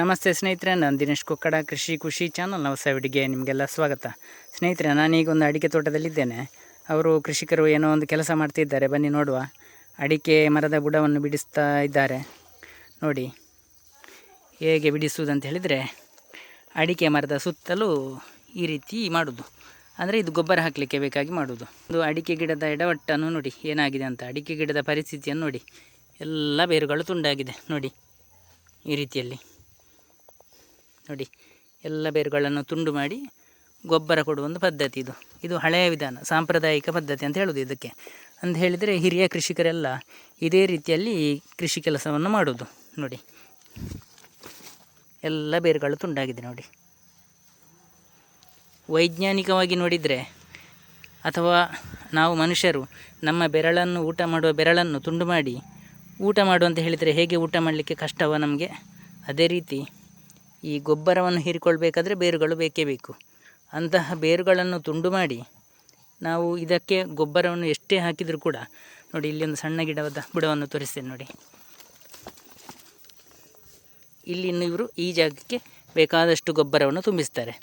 ನಮಸ್ತೆ ಸ್ನೇಹಿತರೆ, ನಾನು ದಿನೇಶ್ ಕೊಕ್ಕಡ, ಕೃಷಿ ಖುಷಿ ಚಾನಲ್ ಹೊಸ ವಿಡಿಗೆ ನಿಮಗೆಲ್ಲ ಸ್ವಾಗತ. ಸ್ನೇಹಿತರೆ ನಾನೀಗ ಒಂದು ಅಡಿಕೆ ತೋಟದಲ್ಲಿದ್ದೇನೆ. ಅವರು ಕೃಷಿಕರು ಏನೋ ಒಂದು ಕೆಲಸ ಮಾಡ್ತಿದ್ದಾರೆ. ಬನ್ನಿ ನೋಡುವ. ಅಡಿಕೆ ಮರದ ಬುಡವನ್ನು ಬಿಡಿಸ್ತಾ ಇದ್ದಾರೆ. ನೋಡಿ, ಹೇಗೆ ಬಿಡಿಸುವುದಂತ ಹೇಳಿದರೆ, ಅಡಿಕೆ ಮರದ ಸುತ್ತಲೂ ಈ ರೀತಿ ಮಾಡೋದು. ಅಂದರೆ ಇದು ಗೊಬ್ಬರ ಹಾಕಲಿಕ್ಕೆ ಬೇಕಾಗಿ ಮಾಡೋದು. ಒಂದು ಅಡಿಕೆ ಗಿಡದ ಎಡವಟ್ಟನ್ನು ನೋಡಿ, ಏನಾಗಿದೆ ಅಂತ. ಅಡಿಕೆ ಗಿಡದ ಪರಿಸ್ಥಿತಿಯನ್ನು ನೋಡಿ. ಎಲ್ಲ ಬೇರುಗಳು ತುಂಡಾಗಿದೆ. ನೋಡಿ, ಈ ರೀತಿಯಲ್ಲಿ. ನೋಡಿ, ಎಲ್ಲ ಬೇರುಗಳನ್ನು ತುಂಡು ಮಾಡಿ ಗೊಬ್ಬರ ಕೊಡುವ ಒಂದು ಪದ್ಧತಿ ಇದು. ಇದು ಹಳೆಯ ವಿಧಾನ, ಸಾಂಪ್ರದಾಯಿಕ ಪದ್ಧತಿ ಅಂತ ಹೇಳೋದು ಇದಕ್ಕೆ. ಅಂತ ಹೇಳಿದರೆ ಹಿರಿಯ ಕೃಷಿಕರೆಲ್ಲ ಇದೇ ರೀತಿಯಲ್ಲಿ ಕೃಷಿ ಕೆಲಸವನ್ನು ಮಾಡೋದು. ನೋಡಿ, ಎಲ್ಲ ಬೇರುಗಳು ತುಂಡಾಗಿದೆ ನೋಡಿ. ವೈಜ್ಞಾನಿಕವಾಗಿ ನೋಡಿದರೆ ಅಥವಾ ನಾವು ಮನುಷ್ಯರು ನಮ್ಮ ಬೆರಳನ್ನು ಊಟ ಮಾಡುವ ಬೆರಳನ್ನು ತುಂಡು ಮಾಡಿ ಊಟ ಮಾಡು ಅಂತ ಹೇಳಿದರೆ ಹೇಗೆ ಊಟ ಮಾಡಲಿಕ್ಕೆ ಕಷ್ಟವ ನಮಗೆ? ಅದೇ ರೀತಿ ಈ ಗೊಬ್ಬರವನ್ನು ಹೀರಿಕೊಳ್ಬೇಕಾದ್ರೆ ಬೇರುಗಳು ಬೇಕೇ ಬೇಕು. ಅಂತಹ ಬೇರುಗಳನ್ನು ತುಂಡು ಮಾಡಿ ನಾವು ಇದಕ್ಕೆ ಗೊಬ್ಬರವನ್ನು ಎಷ್ಟೇ ಹಾಕಿದರೂ ಕೂಡ ನೋಡಿ ಇಲ್ಲಿ ಒಂದು ಸಣ್ಣ ಗಿಡವಾದ ಬುಡವನ್ನು ತೋರಿಸ್ತೇನೆ ನೋಡಿ. ಇಲ್ಲಿ ಇವರು ಈ ಜಾಗಕ್ಕೆ ಬೇಕಾದಷ್ಟು ಗೊಬ್ಬರವನ್ನು ತುಂಬಿಸ್ತಾರೆ.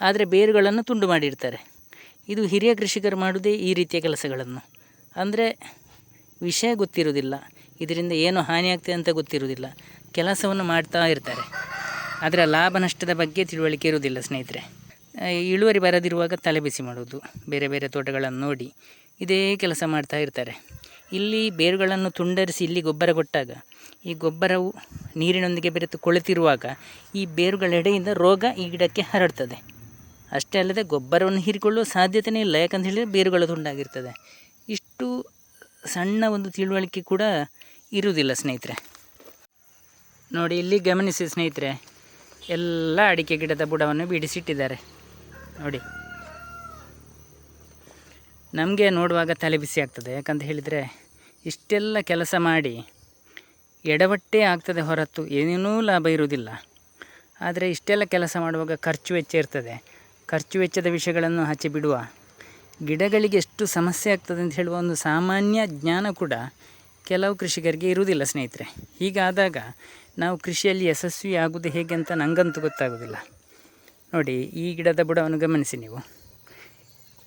ಆದರೆ ಬೇರುಗಳನ್ನು ತುಂಡು ಮಾಡಿರ್ತಾರೆ. ಇದು ಹಿರಿಯ ಕೃಷಿಕರು ಮಾಡುವುದೇ ಈ ರೀತಿಯ ಕೆಲಸಗಳನ್ನು. ಅಂದರೆ ವಿಷಯ ಗೊತ್ತಿರುವುದಿಲ್ಲ. ಇದರಿಂದ ಏನು ಹಾನಿಯಾಗ್ತದೆ ಅಂತ ಗೊತ್ತಿರುವುದಿಲ್ಲ. ಕೆಲಸವನ್ನು ಮಾಡ್ತಾ ಇರ್ತಾರೆ. ಅದರ ಲಾಭ ನಷ್ಟದ ಬಗ್ಗೆ ತಿಳುವಳಿಕೆ ಇರುವುದಿಲ್ಲ ಸ್ನೇಹಿತರೆ. ಇಳುವರಿ ಬರದಿರುವಾಗ ತಲೆ ಬಿಸಿ ಮಾಡೋದು ಬೇರೆ ಬೇರೆ ತೋಟಗಳನ್ನು ನೋಡಿ ಇದೇ ಕೆಲಸ ಮಾಡ್ತಾ ಇರ್ತಾರೆ. ಇಲ್ಲಿ ಬೇರುಗಳನ್ನು ತುಂಡರಿಸಿ ಇಲ್ಲಿ ಗೊಬ್ಬರ ಕೊಟ್ಟಾಗ, ಈ ಗೊಬ್ಬರವು ನೀರಿನೊಂದಿಗೆ ಬೆರೆತು ಕೊಳೆತಿರುವಾಗ ಈ ಬೇರುಗಳೆಡೆಯಿಂದ ರೋಗ ಈ ಗಿಡಕ್ಕೆ ಹರಡ್ತದೆ. ಅಷ್ಟೇ ಅಲ್ಲದೆ ಗೊಬ್ಬರವನ್ನು ಹೀರಿಕೊಳ್ಳುವ ಸಾಧ್ಯತೆಯೇ ಇಲ್ಲ, ಯಾಕಂತ ಹೇಳಿದರೆ ಬೇರುಗಳು ತುಂಡಾಗಿರ್ತದೆ. ಇಷ್ಟು ಸಣ್ಣ ಒಂದು ತಿಳುವಳಿಕೆ ಕೂಡ ಇರುವುದಿಲ್ಲ ಸ್ನೇಹಿತರೆ. ನೋಡಿ, ಇಲ್ಲಿ ಗಮನಿಸಿ ಸ್ನೇಹಿತರೆ ಎಲ್ಲ ಅಡಿಕೆ ಗಿಡದ ಬುಡವನ್ನು ಬಿಡಿಸಿಟ್ಟಿದ್ದಾರೆ. ನೋಡಿ. ನಮಗೆ ನೋಡುವಾಗ ತಲೆ ಬಿಸಿ ಆಗ್ತದೆ. ಯಾಕಂತ ಹೇಳಿದರೆ ಇಷ್ಟೆಲ್ಲ ಕೆಲಸ ಮಾಡಿ ಎಡವಟ್ಟೇ ಆಗ್ತದೆ ಹೊರತು ಏನೇನೂ ಲಾಭ ಇರುವುದಿಲ್ಲ. ಆದರೆ ಇಷ್ಟೆಲ್ಲ ಕೆಲಸ ಮಾಡುವಾಗ ಖರ್ಚು ವೆಚ್ಚ ಇರ್ತದೆ. ಖರ್ಚು ವೆಚ್ಚದ ವಿಷಯಗಳನ್ನು ಹಚ್ಚಿ ಬಿಡುವ. ಗಿಡಗಳಿಗೆ ಎಷ್ಟು ಸಮಸ್ಯೆ ಆಗ್ತದೆ ಅಂತ ಹೇಳುವ ಒಂದು ಸಾಮಾನ್ಯ ಜ್ಞಾನ ಕೂಡ ಕೆಲವು ಕೃಷಿಕರಿಗೆ ಇರುವುದಿಲ್ಲ ಸ್ನೇಹಿತರೆ. ಹೀಗಾದಾಗ ನಾವು ಕೃಷಿಯಲ್ಲಿ ಯಶಸ್ವಿ ಆಗುವುದು ಹೇಗೆ ಅಂತ ನನಗಂತೂ ಗೊತ್ತಾಗೋದಿಲ್ಲ. ನೋಡಿ, ಈ ಗಿಡದ ಬುಡವನ್ನು ಗಮನಿಸಿ ನೀವು.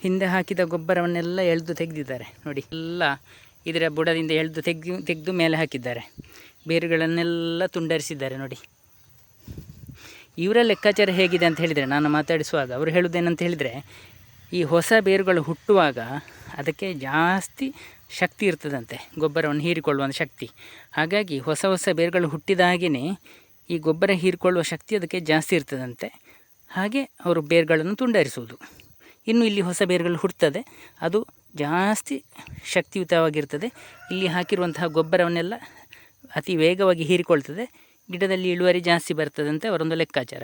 ಹಿಂದೆ ಹಾಕಿದ ಗೊಬ್ಬರವನ್ನೆಲ್ಲ ಎಳೆದು ತೆಗೆದಿದ್ದಾರೆ. ನೋಡಿ, ಎಲ್ಲ ಇದರ ಬುಡದಿಂದ ಎಳೆದು ತೆಗೆದು ತೆಗೆದು ಮೇಲೆ ಹಾಕಿದ್ದಾರೆ. ಬೇರುಗಳನ್ನೆಲ್ಲ ತುಂಡರಿಸಿದ್ದಾರೆ, ನೋಡಿ. ಇವರ ಲೆಕ್ಕಾಚಾರ ಹೇಗಿದೆ ಅಂತ ಹೇಳಿದರೆ, ನಾನು ಮಾತಾಡಿಸುವಾಗ ಅವರು ಹೇಳುವುದೇನಂತ ಹೇಳಿದರೆ, ಈ ಹೊಸ ಬೇರುಗಳು ಹುಟ್ಟುವಾಗ ಅದಕ್ಕೆ ಜಾಸ್ತಿ ಶಕ್ತಿ ಇರ್ತದಂತೆ, ಗೊಬ್ಬರವನ್ನು ಹೀರಿಕೊಳ್ಳುವ ಒಂದು ಶಕ್ತಿ. ಹಾಗಾಗಿ ಹೊಸ ಹೊಸ ಬೇರುಗಳು ಹುಟ್ಟಿದ ಹಾಗೆಯೇ ಈ ಗೊಬ್ಬರ ಹೀರಿಕೊಳ್ಳುವ ಶಕ್ತಿ ಅದಕ್ಕೆ ಜಾಸ್ತಿ ಇರ್ತದಂತೆ. ಹಾಗೆ ಅವರು ಬೇರುಗಳನ್ನು ತುಂಡರಿಸುವುದು. ಇನ್ನು ಇಲ್ಲಿ ಹೊಸ ಬೇರುಗಳು ಹುಟ್ಟುತ್ತದೆ ಅದು ಜಾಸ್ತಿ ಶಕ್ತಿಯುತವಾಗಿರ್ತದೆ. ಇಲ್ಲಿ ಹಾಕಿರುವಂತಹ ಗೊಬ್ಬರವನ್ನೆಲ್ಲ ಅತಿ ವೇಗವಾಗಿ ಹೀರಿಕೊಳ್ತದೆ. ಗಿಡದಲ್ಲಿ ಇಳುವರಿ ಜಾಸ್ತಿ ಬರ್ತದಂತೆ ಅವರೊಂದು ಲೆಕ್ಕಾಚಾರ.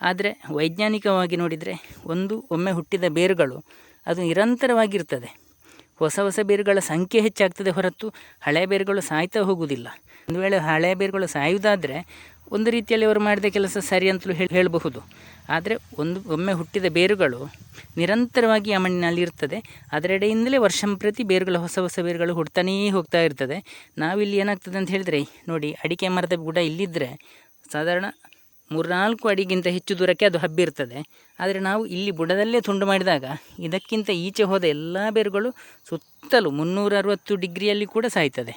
ಆದರೆ ವೈಜ್ಞಾನಿಕವಾಗಿ ನೋಡಿದರೆ ಒಂದು ಒಮ್ಮೆ ಹುಟ್ಟಿದ ಬೇರುಗಳು ಅದು ನಿರಂತರವಾಗಿರ್ತದೆ. ಹೊಸ ಹೊಸ ಬೇರುಗಳ ಸಂಖ್ಯೆ ಹೆಚ್ಚಾಗ್ತದೆ ಹೊರತು ಹಳೆಯ ಬೇರುಗಳು ಸಾಯ್ತಾ ಹೋಗುವುದಿಲ್ಲ. ಒಂದು ವೇಳೆ ಹಳೆಯ ಬೇರುಗಳು ಸಾಯುವುದಾದರೆ ಒಂದು ರೀತಿಯಲ್ಲಿ ಅವರು ಮಾಡಿದ ಕೆಲಸ ಸರಿ ಅಂತಲೂ ಹೇಳಿ ಹೇಳಬಹುದು. ಆದರೆ ಒಂದು ಒಮ್ಮೆ ಹುಟ್ಟಿದ ಬೇರುಗಳು ನಿರಂತರವಾಗಿ ಆ ಮಣ್ಣಿನಲ್ಲಿ ಇರ್ತದೆ. ಅದರೆಡೆಯಿಂದಲೇ ವರ್ಷಂಪ್ರತಿ ಬೇರುಗಳು ಹೊಸ ಹೊಸ ಬೇರುಗಳು ಹುಡ್ತಾನೇ ಹೋಗ್ತಾ ಇರ್ತದೆ. ನಾವಿಲ್ಲಿ ಏನಾಗ್ತದೆ ಅಂತ ಹೇಳಿದರೆ, ನೋಡಿ, ಅಡಿಕೆ ಮರದ ಬುಡ ಇಲ್ಲಿದ್ದರೆ ಸಾಧಾರಣ ಮೂರ್ನಾಲ್ಕು ಅಡಿಗಿಂತ ಹೆಚ್ಚು ದೂರಕ್ಕೆ ಅದು ಹಬ್ಬಿರ್ತದೆ. ಆದರೆ ನಾವು ಇಲ್ಲಿ ಬುಡದಲ್ಲೇ ತುಂಡು ಮಾಡಿದಾಗ ಇದಕ್ಕಿಂತ ಈಚೆ ಹೋದ ಎಲ್ಲ ಬೇರುಗಳು ಸುತ್ತಲೂ ಮುನ್ನೂರ ಅರವತ್ತು ಡಿಗ್ರಿಯಲ್ಲಿ ಕೂಡ ಸಾಯ್ತದೆ.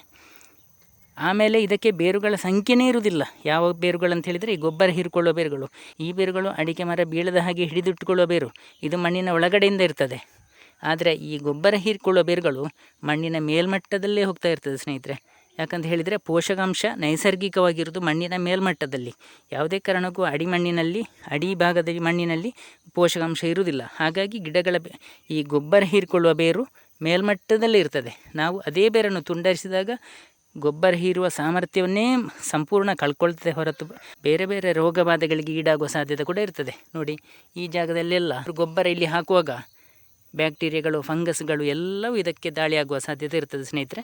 ಆಮೇಲೆ ಇದಕ್ಕೆ ಬೇರುಗಳ ಸಂಖ್ಯೆನೇ ಇರುವುದಿಲ್ಲ. ಯಾವ ಬೇರುಗಳು ಅಂತ ಹೇಳಿದರೆ ಈ ಗೊಬ್ಬರ ಹೀರಿಕೊಳ್ಳುವ ಬೇರುಗಳು, ಈ ಬೇರುಗಳು ಅಡಿಕೆ ಮರ ಬೀಳದ ಹಾಗೆ ಹಿಡಿದಿಟ್ಟುಕೊಳ್ಳುವ ಬೇರು, ಇದು ಮಣ್ಣಿನ ಒಳಗಡೆಯಿಂದ ಇರ್ತದೆ. ಆದರೆ ಈ ಗೊಬ್ಬರ ಹೀರಿಕೊಳ್ಳುವ ಬೇರುಗಳು ಮಣ್ಣಿನ ಮೇಲ್ಮಟ್ಟದಲ್ಲೇ ಹೋಗ್ತಾ ಇರ್ತದೆ ಸ್ನೇಹಿತರೆ. ಯಾಕಂತ ಹೇಳಿದರೆ ಪೋಷಕಾಂಶ ನೈಸರ್ಗಿಕವಾಗಿರೋದು ಮಣ್ಣಿನ ಮೇಲ್ಮಟ್ಟದಲ್ಲಿ. ಯಾವುದೇ ಕಾರಣಕ್ಕೂ ಅಡಿ ಮಣ್ಣಿನಲ್ಲಿ, ಅಡಿ ಭಾಗದಲ್ಲಿ ಮಣ್ಣಿನಲ್ಲಿ ಪೋಷಕಾಂಶ ಇರುವುದಿಲ್ಲ. ಹಾಗಾಗಿ ಗಿಡಗಳ ಈ ಗೊಬ್ಬರ ಹೀರಿಕೊಳ್ಳುವ ಬೇರು ಮೇಲ್ಮಟ್ಟದಲ್ಲಿ ಇರ್ತದೆ. ನಾವು ಅದೇ ಬೇರನ್ನು ತುಂಡರಿಸಿದಾಗ ಗೊಬ್ಬರ ಹೀರುವ ಸಾಮರ್ಥ್ಯವನ್ನೇ ಸಂಪೂರ್ಣ ಕಳ್ಕೊಳ್ತದೆ ಹೊರತು ಬೇರೆ ಬೇರೆ ರೋಗ ಬಾಧೆಗಳಿಗೆ ಈಡಾಗುವ ಸಾಧ್ಯತೆ ಕೂಡ ಇರ್ತದೆ. ನೋಡಿ, ಈ ಜಾಗದಲ್ಲೆಲ್ಲ ಗೊಬ್ಬರ ಇಲ್ಲಿ ಹಾಕುವಾಗ ಬ್ಯಾಕ್ಟೀರಿಯಾಗಳು, ಫಂಗಸ್ಗಳು ಎಲ್ಲವೂ ಇದಕ್ಕೆ ದಾಳಿಯಾಗುವ ಸಾಧ್ಯತೆ ಇರ್ತದೆ ಸ್ನೇಹಿತರೆ.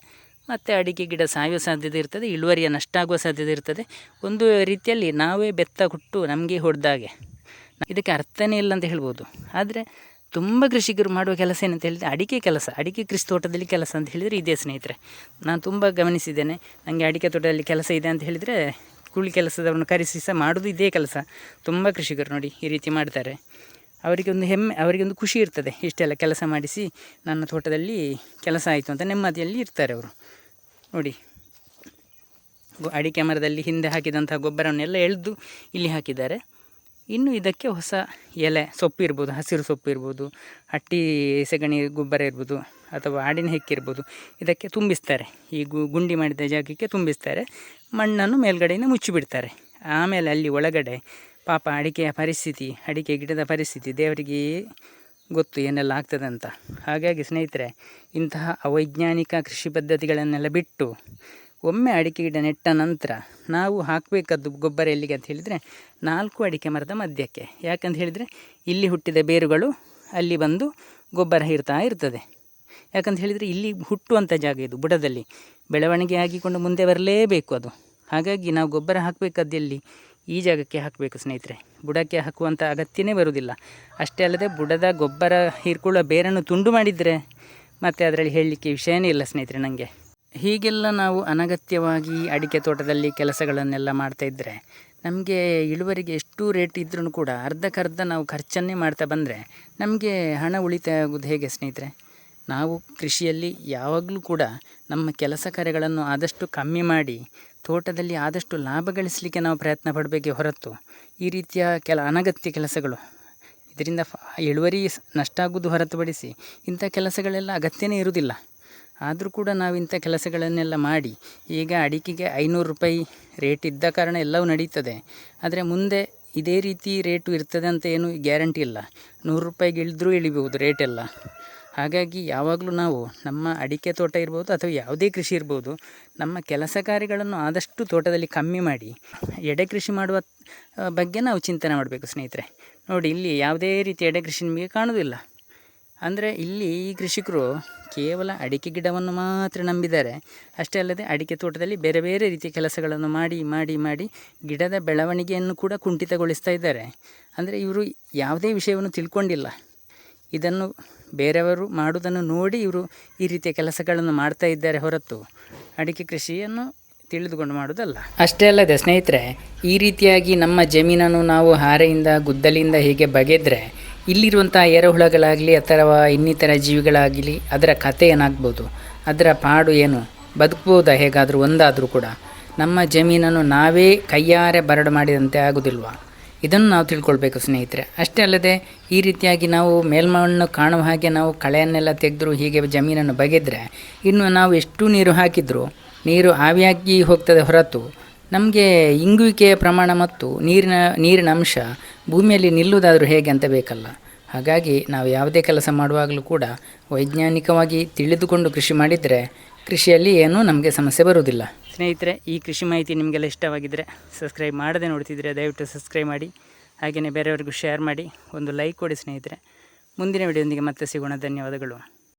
ಮತ್ತು ಅಡಿಕೆ ಗಿಡ ಸಾಯುವ ಸಾಧ್ಯತೆ ಇರ್ತದೆ, ಇಳುವರಿಯ ನಷ್ಟ ಆಗುವ ಸಾಧ್ಯತೆ ಇರ್ತದೆ. ಒಂದು ರೀತಿಯಲ್ಲಿ ನಾವೇ ಬೆತ್ತ ಹುಟ್ಟು ನಮಗೆ ಹೊಡೆದಾಗೆ. ಇದಕ್ಕೆ ಅರ್ಥನೇ ಇಲ್ಲ ಅಂತ ಹೇಳ್ಬೋದು. ಆದರೆ ತುಂಬ ಕೃಷಿಕರು ಮಾಡುವ ಕೆಲಸ ಏನಂತ ಹೇಳಿದರೆ ಅಡಿಕೆ ಕೆಲಸ, ಅಡಿಕೆ ಕೃಷಿ ತೋಟದಲ್ಲಿ ಕೆಲಸ ಅಂತ ಹೇಳಿದರೆ ಇದೇ ಸ್ನೇಹಿತರೆ. ನಾನು ತುಂಬ ಗಮನಿಸಿದ್ದೇನೆ ನನಗೆ ಅಡಿಕೆ ತೋಟದಲ್ಲಿ ಕೆಲಸ ಇದೆ ಅಂತ ಹೇಳಿದರೆ ಕೂಲಿ ಕೆಲಸದವ್ರನ್ನ ಕರೆಸಿ ಸಹ ಮಾಡೋದು ಇದೇ ಕೆಲಸ. ತುಂಬ ಕೃಷಿಕರು ನೋಡಿ ಈ ರೀತಿ ಮಾಡ್ತಾರೆ. ಅವರಿಗೆ ಒಂದು ಹೆಮ್ಮೆ ಅವರಿಗೆ ಒಂದು ಖುಷಿ ಇರ್ತದೆ. ಇಷ್ಟೆಲ್ಲ ಕೆಲಸ ಮಾಡಿಸಿ ನನ್ನ ತೋಟದಲ್ಲಿ ಕೆಲಸ ಆಯಿತು ಅಂತ ನೆಮ್ಮದಿಯಲ್ಲಿ ಇರ್ತಾರೆ ಅವರು. ನೋಡಿ ಅಡಿಕೆ ಮರದಲ್ಲಿ ಹಿಂದೆ ಹಾಕಿದಂತಹ ಗೊಬ್ಬರವನ್ನೆಲ್ಲ ಎಳೆದು ಇಲ್ಲಿ ಹಾಕಿದ್ದಾರೆ. ಇನ್ನು ಇದಕ್ಕೆ ಹೊಸ ಎಲೆ, ಸೊಪ್ಪು ಇರ್ಬೋದು, ಹಸಿರು ಸೊಪ್ಪು ಇರ್ಬೋದು, ಹಟ್ಟಿ ಸೆಗಣಿ ಗೊಬ್ಬರ ಇರ್ಬೋದು, ಅಥವಾ ಆಡಿನ ಹೆಕ್ಕಿರ್ಬೋದು ಇದಕ್ಕೆ ತುಂಬಿಸ್ತಾರೆ. ಈ ಗುಂಡಿ ಮಾಡಿದ ಜಾಗಕ್ಕೆ ತುಂಬಿಸ್ತಾರೆ. ಮಣ್ಣನ್ನು ಮೇಲ್ಗಡೆಯಿಂದ ಮುಚ್ಚಿಬಿಡ್ತಾರೆ. ಆಮೇಲೆ ಅಲ್ಲಿ ಒಳಗಡೆ ಪಾಪ ಅಡಿಕೆಯ ಪರಿಸ್ಥಿತಿ, ಅಡಿಕೆ ಗಿಡದ ಪರಿಸ್ಥಿತಿ ದೇವರಿಗೆ ಗೊತ್ತು ಏನೆಲ್ಲ ಆಗ್ತದೆ ಅಂತ ಹಾಗಾಗಿ ಸ್ನೇಹಿತರೆ, ಇಂತಹ ಅವೈಜ್ಞಾನಿಕ ಕೃಷಿ ಪದ್ಧತಿಗಳನ್ನೆಲ್ಲ ಬಿಟ್ಟು ಒಮ್ಮೆ ಅಡಿಕೆ ಗಿಡ ನೆಟ್ಟ ನಂತರ ನಾವು ಹಾಕಬೇಕಾದ್ದು ಗೊಬ್ಬರ ಎಲ್ಲಿಗೆ ಅಂತ ಹೇಳಿದರೆ ನಾಲ್ಕು ಅಡಿಕೆ ಮರದ ಮಧ್ಯಕ್ಕೆ. ಯಾಕಂತ ಹೇಳಿದರೆ ಇಲ್ಲಿ ಹುಟ್ಟಿದ ಬೇರುಗಳು ಅಲ್ಲಿ ಬಂದು ಗೊಬ್ಬರ ಹೀರ್ತಾ ಇರ್ತದೆ. ಯಾಕಂತ ಹೇಳಿದರೆ ಇಲ್ಲಿ ಹುಟ್ಟುವಂಥ ಜಾಗ ಇದು ಬುಡದಲ್ಲಿ. ಬೆಳವಣಿಗೆ ಆಗಿಕೊಂಡು ಮುಂದೆ ಬರಲೇಬೇಕು ಅದು. ಹಾಗಾಗಿ ನಾವು ಗೊಬ್ಬರ ಹಾಕಬೇಕಾದ್ದು ಎಲ್ಲಿ? ಈ ಜಾಗಕ್ಕೆ ಹಾಕಬೇಕು ಸ್ನೇಹಿತರೆ. ಬುಡಕ್ಕೆ ಹಾಕುವಂಥ ಅಗತ್ಯನೇ ಬರುವುದಿಲ್ಲ. ಅಷ್ಟೇ ಅಲ್ಲದೆ ಬುಡದ ಗೊಬ್ಬರ, ಹೀರ್ಕೊಳ್ಳೋ ಬೇರನ್ನು ತುಂಡು ಮಾಡಿದರೆ ಮತ್ತು ಅದರಲ್ಲಿ ಹೇಳಲಿಕ್ಕೆ ವಿಷಯನೇ ಇಲ್ಲ ಸ್ನೇಹಿತರೆ ನನಗೆ ಹೀಗೆಲ್ಲ ನಾವು ಅನಗತ್ಯವಾಗಿ ಅಡಿಕೆ ತೋಟದಲ್ಲಿ ಕೆಲಸಗಳನ್ನೆಲ್ಲ ಮಾಡ್ತಾ ಇದ್ದರೆ ನಮಗೆ ಇಳುವರಿಗೆ ಎಷ್ಟು ರೇಟ್ ಇದ್ರೂ ಕೂಡ ಅರ್ಧಕ್ಕರ್ಧ ನಾವು ಖರ್ಚನ್ನೇ ಮಾಡ್ತಾ ಬಂದರೆ ನಮಗೆ ಹಣ ಉಳಿತಾಯ ಆಗೋದು ಹೇಗೆ ಸ್ನೇಹಿತರೆ? ನಾವು ಕೃಷಿಯಲ್ಲಿ ಯಾವಾಗಲೂ ಕೂಡ ನಮ್ಮ ಕೆಲಸ ಕಾರ್ಯಗಳನ್ನು ಆದಷ್ಟು ಕಮ್ಮಿ ಮಾಡಿ ತೋಟದಲ್ಲಿ ಆದಷ್ಟು ಲಾಭ ಗಳಿಸಲಿಕ್ಕೆ ನಾವು ಪ್ರಯತ್ನ ಪಡಬೇಕೇ ಹೊರತು ಈ ರೀತಿಯ ಕೆಲ ಅನಗತ್ಯ ಕೆಲಸಗಳು ಇದರಿಂದ ಇಳುವರಿ ನಷ್ಟ ಆಗುವುದು ಹೊರತುಪಡಿಸಿ ಇಂಥ ಕೆಲಸಗಳೆಲ್ಲ ಅಗತ್ಯನೇ ಇರುವುದಿಲ್ಲ. ಆದರೂ ಕೂಡ ನಾವು ಇಂಥ ಕೆಲಸಗಳನ್ನೆಲ್ಲ ಮಾಡಿ ಈಗ ಅಡಿಕೆಗೆ ಐನೂರು ರೂಪಾಯಿ ರೇಟ್ ಇದ್ದ ಕಾರಣ ಎಲ್ಲವೂ ನಡೀತದೆ. ಆದರೆ ಮುಂದೆ ಇದೇ ರೀತಿ ರೇಟು ಇರ್ತದೆ ಅಂತ ಏನು ಗ್ಯಾರಂಟಿ ಇಲ್ಲ. ನೂರು ರೂಪಾಯಿಗೆ ಇಳಿದ್ರೂ ಇಳಿಬಹುದು ರೇಟೆಲ್ಲ. ಹಾಗಾಗಿ ಯಾವಾಗಲೂ ನಾವು ನಮ್ಮ ಅಡಿಕೆ ತೋಟ ಇರ್ಬೋದು ಅಥವಾ ಯಾವುದೇ ಕೃಷಿ ಇರ್ಬೋದು, ನಮ್ಮ ಕೆಲಸ ಕಾರ್ಯಗಳನ್ನು ಆದಷ್ಟು ತೋಟದಲ್ಲಿ ಕಮ್ಮಿ ಮಾಡಿ, ಎಡೆ ಕೃಷಿ ಮಾಡುವ ಬಗ್ಗೆ ನಾವು ಚಿಂತನೆ ಮಾಡಬೇಕು ಸ್ನೇಹಿತರೆ. ನೋಡಿ, ಇಲ್ಲಿ ಯಾವುದೇ ರೀತಿ ಎಡೆ ಕೃಷಿ ನಿಮಗೆ ಕಾಣೋದಿಲ್ಲ ಅಂದರೆ ಇಲ್ಲಿ ಈ ಕೃಷಿಕರು ಕೇವಲ ಅಡಿಕೆ ಗಿಡವನ್ನು ಮಾತ್ರ ನಂಬಿದ್ದಾರೆ. ಅಷ್ಟೇ ಅಲ್ಲದೆ ಅಡಿಕೆ ತೋಟದಲ್ಲಿ ಬೇರೆ ಬೇರೆ ರೀತಿಯ ಕೆಲಸಗಳನ್ನು ಮಾಡಿ ಮಾಡಿ ಮಾಡಿ ಗಿಡದ ಬೆಳವಣಿಗೆಯನ್ನು ಕೂಡ ಕುಂಠಿತಗೊಳಿಸ್ತಾ ಇದ್ದಾರೆ. ಅಂದರೆ ಇವರು ಯಾವುದೇ ವಿಷಯವನ್ನು ತಿಳ್ಕೊಂಡಿಲ್ಲ. ಇದನ್ನು ಬೇರೆಯವರು ಮಾಡುವುದನ್ನು ನೋಡಿ ಇವರು ಈ ರೀತಿಯ ಕೆಲಸಗಳನ್ನು ಮಾಡ್ತಾ ಇದ್ದಾರೆ ಹೊರತು ಅಡಿಕೆ ಕೃಷಿಯನ್ನು ತಿಳಿದುಕೊಂಡು ಮಾಡುವುದಲ್ಲ. ಅಷ್ಟೇ ಅಲ್ಲದೆ ಸ್ನೇಹಿತರೆ, ಈ ರೀತಿಯಾಗಿ ನಮ್ಮ ಜಮೀನನ್ನು ನಾವು ಹಾರೆಯಿಂದ, ಗುದ್ದಲಿಯಿಂದ ಹೀಗೆ ಬಗೆದ್ರೆ ಇಲ್ಲಿರುವಂಥ ಎರೆಹುಳಗಳಾಗಲಿ ಅಥವಾ ಇನ್ನಿತರ ಜೀವಿಗಳಾಗಲಿ ಅದರ ಕತೆ ಏನಾಗ್ಬೋದು? ಅದರ ಪಾಡು ಏನು? ಬದುಕ್ಬೋದಾ ಹೇಗಾದರೂ? ಒಂದಾದರೂ ಕೂಡ. ನಮ್ಮ ಜಮೀನನ್ನು ನಾವೇ ಕೈಯಾರೆ ಬರಡು ಮಾಡಿದಂತೆ ಆಗುವುದಿಲ್ವಾ ಇದನ್ನು ನಾವು ತಿಳ್ಕೊಳ್ಬೇಕು, ಸ್ನೇಹಿತರೆ. ಅಷ್ಟೇ ಅಲ್ಲದೆ, ಈ ರೀತಿಯಾಗಿ ನಾವು ಮೇಲ್ಮಣ್ಣು ಕಾಣುವ ಹಾಗೆ ನಾವು ಕಳೆಯನ್ನೆಲ್ಲ ತೆಗೆದ್ರು, ಹೀಗೆ ಜಮೀನನ್ನು ಬಗೆದ್ರೆ, ಇನ್ನು ನಾವು ಎಷ್ಟು ನೀರು ಹಾಕಿದರೂ, ನೀರು ಆವಿಯಾಗಿ ಹೋಗ್ತದೆ ಹೊರತು, ನಮಗೆ ಇಂಗುವಿಕೆಯ ಪ್ರಮಾಣ ಮತ್ತು ನೀರಿನ ನೀರಿನ ಅಂಶ ಭೂಮಿಯಲ್ಲಿ ನಿಲ್ಲುವುದಾದರೂ ಹೇಗೆ ಅಂತ ಬೇಕಲ್ಲ. ಹಾಗಾಗಿ ನಾವು ಯಾವುದೇ ಕೆಲಸ ಮಾಡುವಾಗಲೂ ಕೂಡ ವೈಜ್ಞಾನಿಕವಾಗಿ ತಿಳಿದುಕೊಂಡು ಕೃಷಿ ಮಾಡಿದರೆ, ಕೃಷಿಯಲ್ಲಿ ಏನೂ ನಮಗೆ ಸಮಸ್ಯೆ ಬರುವುದಿಲ್ಲ. ಸ್ನೇಹಿತರೆ, ಈ ಕೃಷಿ ಮಾಹಿತಿ ನಿಮಗೆಲ್ಲ ಇಷ್ಟವಾಗಿದ್ದರೆ ಸಬ್ಸ್ಕ್ರೈಬ್ ಮಾಡದೆ ನೋಡ್ತಿದ್ರೆ ದಯವಿಟ್ಟು ಸಬ್ಸ್ಕ್ರೈಬ್ ಮಾಡಿ ಹಾಗೆಯೇ ಬೇರೆಯವ್ರಿಗೂ ಶೇರ್ ಮಾಡಿ, ಒಂದು ಲೈಕ್ ಕೊಡಿ ಸ್ನೇಹಿತರೆ. ಮುಂದಿನ ವಿಡಿಯೋದೊಂದಿಗೆ ಮತ್ತೆ ಸಿಗೋಣ. ಧನ್ಯವಾದಗಳು.